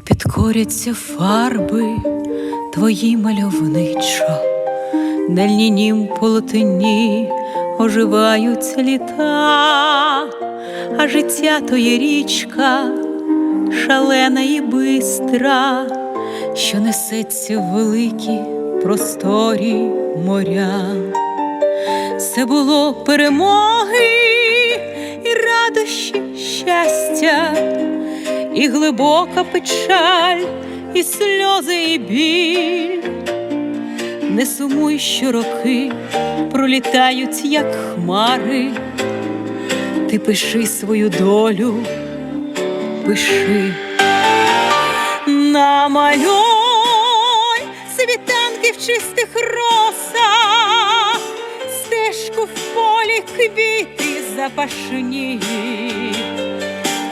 творяться фарби твої мальовничо, на льнянім полотні оживаються літа, а життя то є річка, шалена і бистра, що несеться в великі просторі моря. Це було перемоги і радощі щастя, і глибока печаль, і сльози, і біль. Не сумуй, що роки пролітають, як хмари. Ти пиши свою долю, пиши, намалюй світанки в чистих росах, стежку в полі квіти запашні,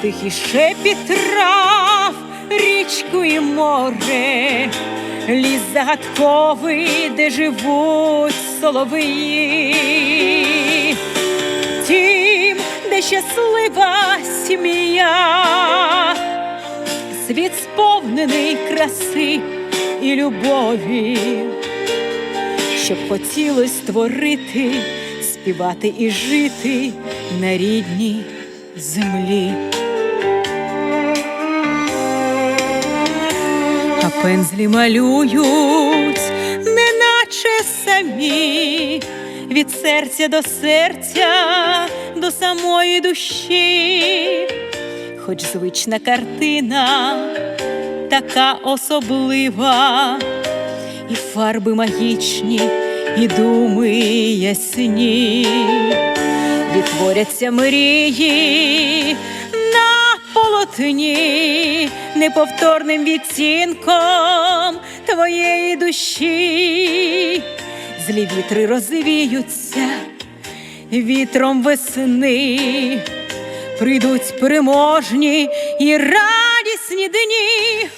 тихий шепіт трав, річку і море, ліс загадковий, де живуть соловиї, тім, де щаслива сім'я, світ сповнений краси і любові, щоб хотілось створити, співати і жити на рідній землі. Пензлі малюють, неначе самі, від серця до серця, до самої душі, хоч звична картина така особлива, і фарби магічні, і думи ясні, відтворяться мрії на полотні, неповторним відтінком твоєї душі, злі вітри розвіються вітром весни, прийдуть переможні і радісні дні.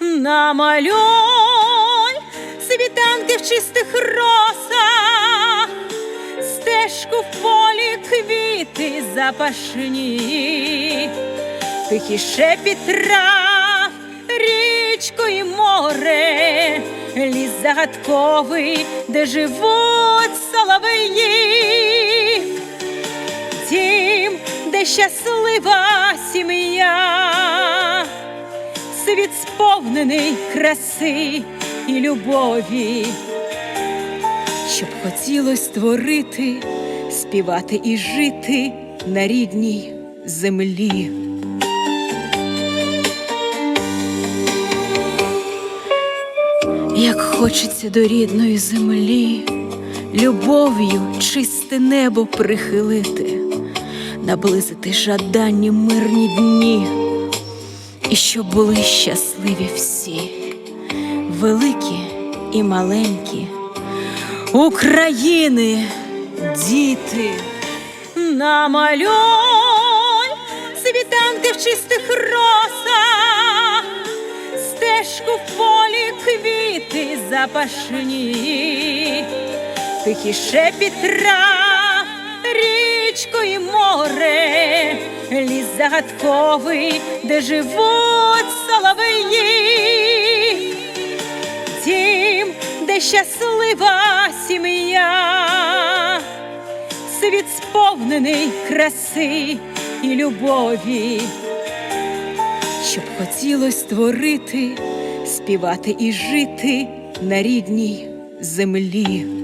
Намалюй світанки в чистих росах, стежку в полі квіти запашні, тихий шепіт трав, річку і море, ліс загадковий, де живуть соловиї, дім, де щаслива сім'я світ сповнений краси і любові, щоб хотілось створити, співати і жити на рідній землі. Як хочеться до рідної землі, любов'ю чисте небо прихилити, наблизити жаданні мирні дні. І щоб були щасливі всі, великі і маленькі, України, діти, намалюй світанки в чистих запашні, тихий шепіт трав, річку і море, ліс загадковий, де живуть соловиї, дім, де щаслива сім'я, світ сповнений краси і любові, щоб хотілось створити, співати і жити на рідній землі.